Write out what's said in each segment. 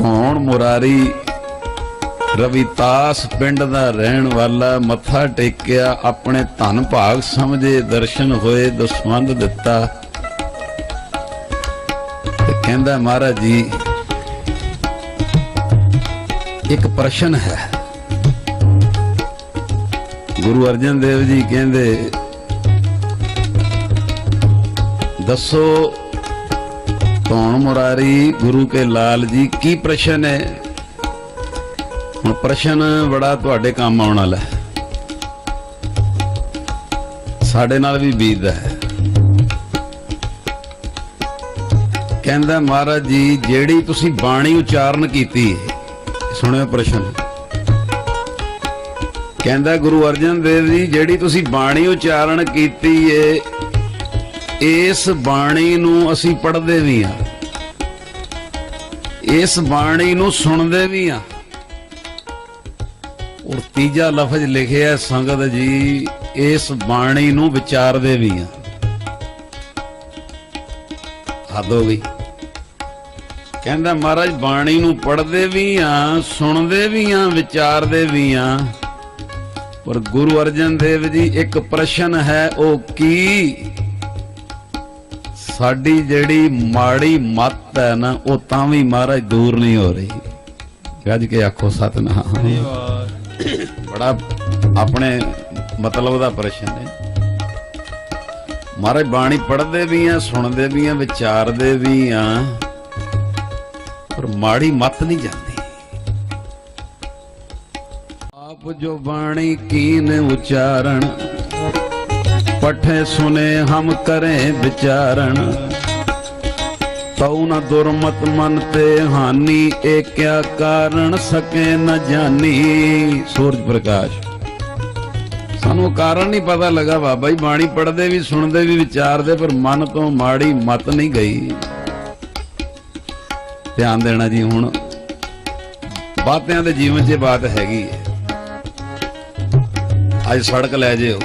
ਧੌਣ ਮੁਰਾਰੀ। ਰਵਿਤਾਸ ਪਿੰਡ ਦਾ ਰਹਿਣ ਵਾਲਾ, ਮੱਥਾ ਟੇਕਿਆ, ਆਪਣੇ ਧਨ ਭਾਗ ਸਮਝੇ, ਦਰਸ਼ਨ ਹੋਏ ਦਸਵੰਦ ਦਿੱਤਾ। ਤੇ ਕਹਿੰਦਾ, ਮਹਾਰਾਜ ਜੀ, ਇੱਕ ਪ੍ਰਸ਼ਨ ਹੈ। ਗੁਰੂ ਅਰਜਨ ਦੇਵ ਜੀ ਕਹਿੰਦੇ, ਦੱਸੋ ਕੌਣ ਮੁਰਾਰੀ? ਗੁਰੂ ਕੇ ਲਾਲ ਜੀ, ਕੀ ਪ੍ਰਸ਼ਨ ਹੈ? ਹੁਣ ਪ੍ਰਸ਼ਨ ਬੜਾ ਤੁਹਾਡੇ ਕੰਮ ਆਉਣ ਵਾਲਾ ਹੈ। ਸਾਡੇ ਨਾਲ ਵੀ ਬੀਤਦਾ ਹੈ। ਕਹਿੰਦਾ, ਮਹਾਰਾਜ ਜੀ, ਜਿਹੜੀ ਤੁਸੀਂ ਬਾਣੀ ਉਚਾਰਨ ਕੀਤੀ ਸੁਣਿਓ ਪ੍ਰਸ਼ਨ। ਕਹਿੰਦਾ, ਗੁਰੂ ਅਰਜਨ ਦੇਵ ਜੀ, ਜਿਹੜੀ ਤੁਸੀਂ ਬਾਣੀ ਉਚਾਰਨ ਕੀਤੀ ਏ ਇਸ ਬਾਣੀ ਨੂੰ ਅਸੀਂ ਪੜ੍ਹਦੇ ਵੀ ਹਾਂ। ਇਸ ਬਾਣੀ ਨੂੰ ਸੁਣਦੇ ਵੀ ਹਾਂ ਔਰ ਤੀਜਾ ਲਫ਼ਜ਼ ਲਿਖਿਆ ਸੰਗਤ ਜੀ, ਇਸ ਬਾਣੀ ਨੂੰ ਵਿਚਾਰਦੇ ਵੀ ਹਾਂ ਹੱਦ ਹੋ ਗਈ। ਕਹਿੰਦਾ ਮਹਾਰਾਜ, ਬਾਣੀ ਨੂੰ ਪੜ੍ਹਦੇ ਵੀ ਆ, ਸੁਣਦੇ ਵੀ ਹਾਂ ਵਿਚਾਰਦੇ ਵੀ ਆ। ਪਰ ਗੁਰੂ ਅਰਜਨ ਦੇਵ ਜੀ, ਇੱਕ ਪ੍ਰਸ਼ਨ ਹੈ, ਉਹ ਕੀ? ਸਾਡੀ ਜਿਹੜੀ ਮਾੜੀ ਮੱਤ ਹੈ ਨਾ, ਉਹ ਤਾਂ ਵੀ ਮਹਾਰਾਜ ਦੂਰ ਨਹੀਂ ਹੋ ਰਹੀ। ਗੱਜ ਕੇ ਆਖੋ ਸਤਨਾਮ। ਬੜਾ ਆਪਣੇ ਮਤਲਬ ਦਾ ਪ੍ਰਸ਼ਨ ਹੈ। ਮਹਾਰਾਜ ਬਾਣੀ ਪੜ੍ਹਦੇ ਵੀ ਆ, ਸੁਣਦੇ ਵੀ ਆ, ਵਿਚਾਰਦੇ ਵੀ ਆ, ਪਰ ਮਾੜੀ ਮੱਤ ਨਹੀਂ ਜਾਂਦੀ। ਆਪ ਜੋ ਬਾਣੀ ਕੀਨ ਉਚਾਰਨ ਪਠੇ ਸੁਨੇ ਹਮ ਕਰੇ ਵਿਚਾਰਨ ਤਉ ਨ ਦੁਰਮਤ ਮਨ ਤੇ ਹਾਨੀ ਏ ਕਿਆ ਕਾਰਨ ਸਕੇ ਨ ਜਾਣੀ ਸੂਰਜ ਪ੍ਰਕਾਸ਼। ਸਾਨੂੰ ਕਾਰਨ ਨਹੀਂ ਪਤਾ ਲੱਗਾ ਬਾਬਾ ਜੀ, ਬਾਣੀ ਪੜ੍ਹਦੇ ਵੀ, ਸੁਣਦੇ ਵੀ, ਵਿਚਾਰਦੇ, ਪਰ ਮਨ ਤੋਂ ਮਾੜੀ ਮਤ ਨਹੀਂ ਗਈ। ਧਿਆਨ ਦੇਣਾ ਜੀ ਹੁਣ, ਬਾਤਿਆਂ ਦੇ ਜੀਵਨ 'ਚ ਇਹ ਬਾਤ ਹੈਗੀ ਹੈ। ਅੱਜ ਸੜਕ ਲੈ ਜਿਓ।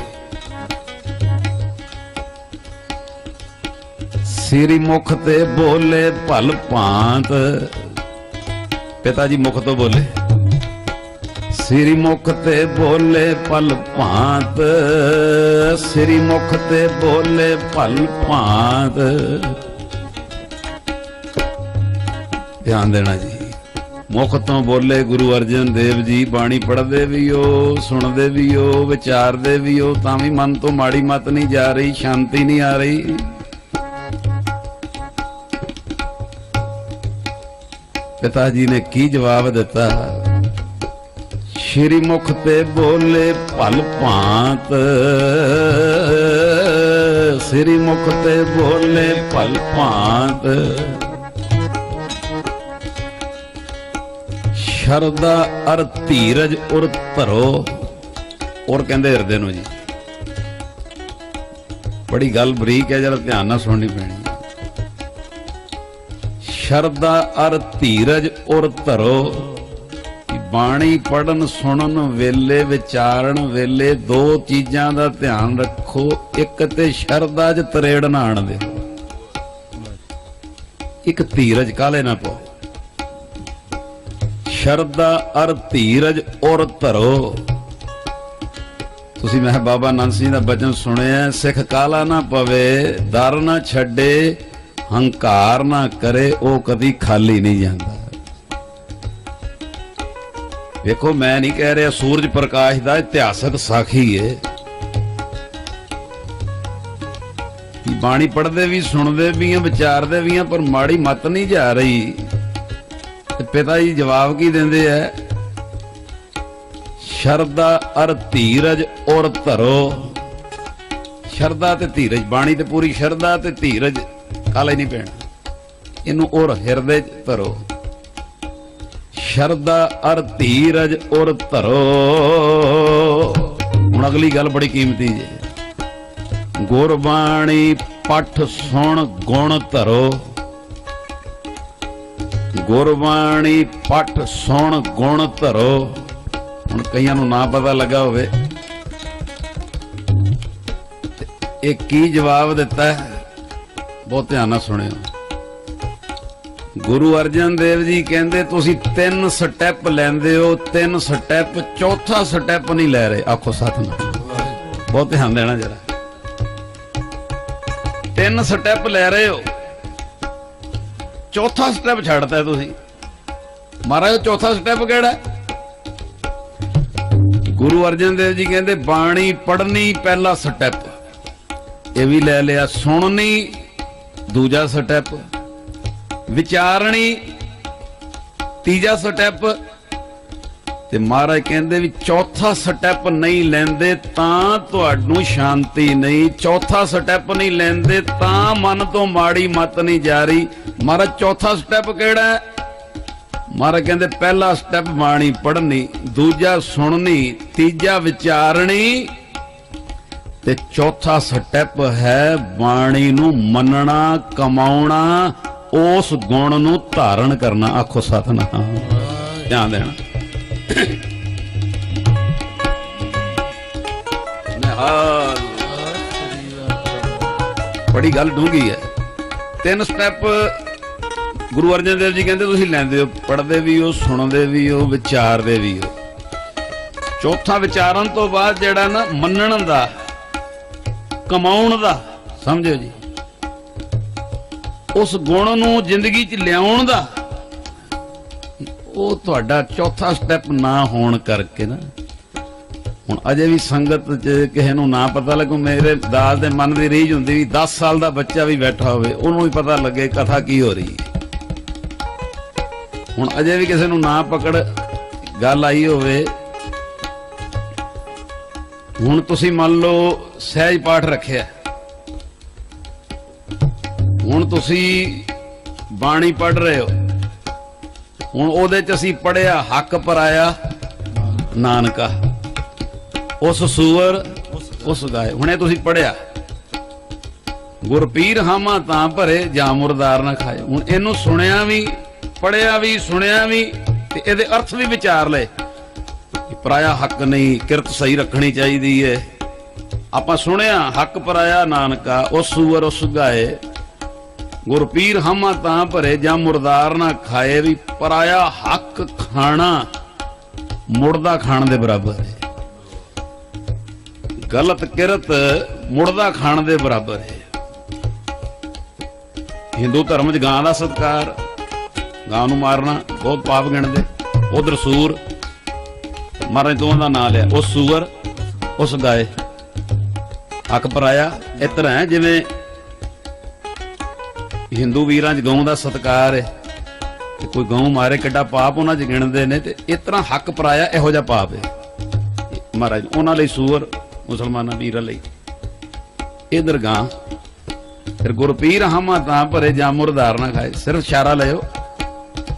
ਸ੍ਰੀ ਮੁਖ ਤੇ ਬੋਲੇ ਭਲ ਭਾਂਤ। ਪਿਤਾ ਜੀ ਮੁਖ ਤੋਂ ਬੋਲੇ। ਸ੍ਰੀ ਮੁਖ ਤੇ ਬੋਲੇ ਭਲ ਭਾਂਤ। ਸ੍ਰੀ ਮੁਖ ਤੇ ਬੋਲੇ ਭਲ ਭਾਂਤ। ਧਿਆਨ ਦੇਣਾ ਜੀ। ਮੁਖ ਤੋਂ ਬੋਲੇ ਗੁਰੂ ਅਰਜਨ ਦੇਵ ਜੀ, ਬਾਣੀ ਪੜ੍ਹਦੇ ਵੀ ਹੋ, ਸੁਣਦੇ ਵੀ ਹੋ, ਵਿਚਾਰਦੇ ਵੀ ਹੋ, ਤਾਂ ਵੀ ਮਨ ਤੋਂ ਮਾੜੀ ਮਤ ਨਹੀਂ ਜਾ ਰਹੀ, ਸ਼ਾਂਤੀ ਨਹੀਂ ਆ ਰਹੀ। ਪਿਤਾ ਜੀ ਨੇ ਕੀ ਜਵਾਬ ਦਿੱਤਾ? ਸ਼੍ਰੀ ਮੁਖ ਤੇ ਬੋਲੇ ਭਲ ਭਾਂਤ। ਸ੍ਰੀ ਮੁਖ ਤੇ ਬੋਲੇ ਭਲ ਭਾਂਤ। ਸ਼ਰਦਾ ਅਰ ਧੀਰਜ ਉਰ ਧਰੋ। ਔਰ ਕਹਿੰਦੇ ਹਿਰਦੇ ਨੂੰ ਜੀ। ਬੜੀ ਗੱਲ ਬਰੀਕ ਹੈ, ਜਰਾ ਧਿਆਨ ਨਾਲ ਸੁਣਨੀ ਪੈਣੀ। ਸ਼ਰਦਾ ਅਰ ਧੀਰਜ ਔਰ ਧਰੋ। ਬਾਣੀ ਪੜਨ ਸੁਣਨ, ਵੇਲੇ ਵਿਚਾਰਨ, ਵੇਲੇ ਦੋ ਚੀਜ਼ਾਂ ਦਾ ਧਿਆਨ ਰੱਖੋ। ਇੱਕ ਤੇ ਸ਼ਰਦਾ ਚ ਤਰੇੜ ਨਾ ਆਣ ਦੇ ਇੱਕ ਧੀਰਜ ਕਾਲੇ ਨਾ ਪਾਓ। ਸ਼ਰਧਾ ਅਰ ਧੀਰਜ ਔਰ ਧਰੋ। ਤੁਸੀਂ ਮੈਂ ਕਿਹਾ ਬਾਬਾ ਨੰਦ ਸਿੰਘ ਦਾ ਬਚਨ ਸੁਣਿਆ, ਸਿੱਖ ਕਾਲਾ ਨਾ ਪਵੇ, ਦਰ ਨਾ ਛੱਡੇ। ਹੰਕਾਰ ਨਾ ਕਰੇ, ਉਹ ਕਦੀ ਖਾਲੀ ਨਹੀਂ ਜਾਂਦਾ। ਵੇਖੋ, ਮੈਂ ਨਹੀਂ ਕਹਿ ਰਿਹਾ ਸੂਰਜ ਪ੍ਰਕਾਸ਼ ਦਾ ਇਤਿਹਾਸਕ ਸਾਖੀ ਏ। ਬਾਣੀ ਪੜ੍ਹਦੇ ਵੀ, ਸੁਣਦੇ ਵੀ ਆ, ਵਿਚਾਰਦੇ ਵੀ ਆ, ਪਰ ਮਾੜੀ ਮਤ ਨਹੀਂ ਜਾ ਰਹੀ। ਤੇ ਪਿਤਾ ਜੀ ਜਵਾਬ ਕੀ ਦਿੰਦੇ ਐ ਸ਼ਰਦਾ ਅਰ ਧੀਰਜ ਔਰ ਧਰੋ। ਸ਼ਰਦਾ ਤੇ ਧੀਰਜ, ਬਾਣੀ ਤੇ ਪੂਰੀ ਸ਼ਰਦਾ ਤੇ ਧੀਰਜ ਕਾਲੇ ਨਹੀਂ ਪੈਣਾ ਇਹਨੂੰ ਔਰ ਹਿਰਦੇ ਚ ਧਰੋ ਸ਼ਰਦਾ ਅਰ ਧੀਰਜ ਔਰ ਧਰੋ ਹੁਣ ਅਗਲੀ ਗੱਲ ਬੜੀ ਕੀਮਤੀ ਜੇ ਗੁਰਬਾਣੀ ਪਠ ਸੁਣ ਗੁਣ ਧਰੋ ਗੁਰਬਾਣੀ ਪਠ ਸੁਣ ਗੁਣ ਧਰੋ ਹੁਣ ਕਈਆਂ ਨੂੰ ਨਾ ਪਤਾ ਲੱਗਾ ਹੋਵੇ ਇਹ ਕੀ ਜਵਾਬ ਦਿੱਤਾ ਹੈ ਬਹੁਤ ਧਿਆਨ ਨਾਲ ਸੁਣਿਓ। ਗੁਰੂ ਅਰਜਨ ਦੇਵ ਜੀ ਕਹਿੰਦੇ, ਤੁਸੀਂ ਤਿੰਨ ਸਟੈਪ ਲੈਂਦੇ ਹੋ, ਤਿੰਨ ਸਟੈਪ ਚੌਥਾ ਸਟੈਪ ਨਹੀਂ ਲੈ ਰਹੇ। ਆਖੋ ਸਤਨਾਮ। ਬਹੁਤ ਧਿਆਨ ਦੇਣਾ ਜਰਾ। ਤਿੰਨ ਸਟੈਪ ਲੈ ਰਹੇ ਹੋ। ਚੌਥਾ ਸਟੈਪ ਛੱਡਤਾ ਤੁਸੀਂ। ਮਹਾਰਾਜ, ਚੌਥਾ ਸਟੈਪ ਕਿਹੜਾ? ਗੁਰੂ ਅਰਜਨ ਦੇਵ ਜੀ ਕਹਿੰਦੇ, ਬਾਣੀ ਪੜ੍ਹਨੀ ਪਹਿਲਾ ਸਟੈਪ ਇਹ ਵੀ ਲੈ ਲਿਆ, ਸੁਣਨੀ ਦੂਜਾ ਸਟੈਪ, ਵਿਚਾਰਣੀ, ਤੀਜਾ ਸਟੈਪ, ਤੇ ਮਹਾਰਾਜ ਕਹਿੰਦੇ ਵੀ ਚੌਥਾ ਸਟੈਪ ਨਹੀਂ ਲੈਂਦੇ ਤਾਂ ਤੁਹਾਨੂੰ ਸ਼ਾਂਤੀ ਨਹੀਂ। ਚੌਥਾ ਸਟੈਪ ਨਹੀਂ ਲੈਂਦੇ ਤਾਂ ਮਨ ਤੋਂ ਮਾੜੀ ਮਤ ਨਹੀਂ ਜਾ ਰਹੀ ਮਹਾਰਾਜ, ਚੌਥਾ ਸਟੈਪ ਕਿਹੜਾ ਹੈ? ਮਹਾਰਾਜ ਕਹਿੰਦੇ ਪਹਿਲਾ ਸਟੈਪ ਬਾਣੀ ਪੜ੍ਹਨੀ, ਦੂਜਾ ਸੁਣਨੀ, ਤੀਜਾ ਵਿਚਾਰਣੀ ਤੇ ਚੌਥਾ ਸਟੈਪ ਹੈ ਬਾਣੀ ਨੂੰ ਮੰਨਣਾ, ਕਮਾਉਣਾ, ਉਸ ਗੁਣ ਨੂੰ ਧਾਰਨ ਕਰਨਾ। ਆਖੋ ਸਤਨਾਮ। ਧਿਆਨ ਦੇਣਾ। ਨਿਹਾਲ। ਬੜੀ ਗੱਲ ਡੂੰਗੀ ਹੈ। ਤਿੰਨ ਸਟੈਪ ਗੁਰੂ ਅਰਜਨ ਦੇਵ ਜੀ ਕਹਿੰਦੇ, ਤੁਸੀਂ ਲੈਂਦੇ ਹੋ, ਪੜ੍ਹਦੇ ਵੀ ਹੋ, ਸੁਣਦੇ ਵੀ ਹੋ, ਵਿਚਾਰਦੇ ਵੀ ਹੋ। ਚੌਥਾ ਵਿਚਾਰਨ ਤੋਂ ਬਾਅਦ ਜਿਹੜਾ ਨਾ ਮੰਨਣ ਦਾ ਕਮਾਉਣ ਦਾ ਸਮਝੋ ਜੀ। ਉਸ ਗੁਣ ਨੂੰ ਜ਼ਿੰਦਗੀ 'ਚ ਲਿਆਉਣ ਦਾ, ਉਹ ਤੁਹਾਡਾ ਚੌਥਾ ਸਟੈਪ ਨਾ ਹੋਣ ਕਰਕੇ ਨਾ। ਹੁਣ ਅਜੇ ਵੀ ਸੰਗਤ 'ਚ ਕਿਸੇ ਨੂੰ ਨਾ ਪਤਾ ਲੱਗੂ, ਮੇਰੇ ਦਾਸ ਦੇ ਮਨ ਦੀ ਰੀਝ ਹੁੰਦੀ ਵੀ 10 ਸਾਲ ਦਾ ਬੱਚਾ ਵੀ ਬੈਠਾ ਹੋਵੇ, ਉਹਨੂੰ ਵੀ ਪਤਾ ਲੱਗੇ ਕਥਾ ਕੀ ਹੋ ਰਹੀ ਹੈ। ਹੁਣ ਅਜੇ ਵੀ ਕਿਸੇ ਨੂੰ ਨਾ ਪਕੜ, ਗੱਲ ਆਈ ਹੋਵੇ ਹੁਣ ਤੁਸੀਂ ਮੰਨ ਲਓ ਸਹਿਜ ਪਾਠ ਰੱਖਿਆ। ਹੁਣ ਤੁਸੀਂ ਬਾਣੀ ਪੜ੍ਹ ਰਹੇ ਹੋ। ਹੁਣ ਉਹਦੇ ਚ ਅਸੀਂ ਪੜਿਆ ਹੱਕ ਪਰਾਇਆ ਨਾਨਕਾ। ਉਸ ਸੂਰ, ਉਸ ਗਾਏ। ਹੁਣੇ ਤੁਸੀਂ ਪੜਿਆ ਗੁਰਪੀਰ ਹਾਮਾ ਤਾਂ ਭਰੇ, ਜਾਂ ਮੁਰਦਾਰ ਨਾ ਖਾਏ। ਹੁਣ ਇਹਨੂੰ ਸੁਣਿਆ ਵੀ ਪੜਿਆ ਵੀ, ਸੁਣਿਆ ਵੀ, ਤੇ ਇਹਦੇ ਅਰਥ ਵੀ ਵਿਚਾਰ ਲਏ। ਪਰਾਇਆ ਹੱਕ ਨਹੀਂ, ਕਿਰਤ ਸਹੀ ਰੱਖਣੀ ਚਾਹੀਦੀ ਹੈ ਆਪਾਂ ਸੁਣਿਆ, ਹੱਕ ਪਰਾਇਆ ਨਾਨਕਾ ਉਸ ਸੂਰ ਉਸ ਗਾਏ। ਗੁਰਪੀਰ ਹਮਾ ਤਾਂ ਭਰੇ, ਜਾਂ ਮੁਰਦਾਰ ਨਾ ਖਾਏ, ਵੀ ਪਰਾਇਆ ਹੱਕ ਖਾਣਾ ਮੁਰਦਾ ਖਾਣ ਦੇ ਬਰਾਬਰ ਹੈ ਗਲਤ ਕਿਰਤ ਮੁਰਦਾ ਖਾਣ ਦੇ ਬਰਾਬਰ ਹੈ ਹਿੰਦੂ ਧਰਮ 'ਚ ਗਾਂ ਦਾ ਸਤਕਾਰ, ਗਾਂ ਨੂੰ ਮਾਰਨਾ, ਬਹੁਤ ਪਾਪ ਗਿਣਦੇ। ਉਧਰ ਸੂਰ ਮਹਾਰਾਜ ਦੋਵਾਂ ਦਾ ਨਾਂ ਲਿਆ। ਉਸ ਸੂਰ ਉਸ ਗਾਏ। ਹੱਕ ਪਰਾਇਆ ਇਸ ਤਰ੍ਹਾਂ ਜਿਵੇਂ ਹਿੰਦੂ ਵੀਰਾਂ 'ਚ ਗਊ ਦਾ ਸਤਕਾਰ ਹੈ। ਤੇ ਕੋਈ ਗਊ ਮਾਰੇ, ਕਿੱਡਾ ਪਾਪ ਉਹਨਾਂ 'ਚ ਗਿਣਦੇ ਨੇ ਤੇ ਇਸ ਤਰ੍ਹਾਂ ਹੱਕ ਪਰਾਇਆ ਇਹੋ ਜਿਹਾ ਪਾਪ ਹੈ। ਮਹਾਰਾਜ, ਉਹਨਾਂ ਲਈ ਸੂਰ ਮੁਸਲਮਾਨਾਂ ਵੀਰਾਂ ਲਈ। ਇਧਰ ਗਾਂ ਫਿਰ ਗੁਰਪੀਰ ਹਮਾ ਤਾਂ ਭਰੇ ਜਾਂ ਮੁਰਦਾਰ ਨਾ ਖਾਏ। ਸਿਰਫ ਇਸ਼ਾਰਾ ਲਿਓ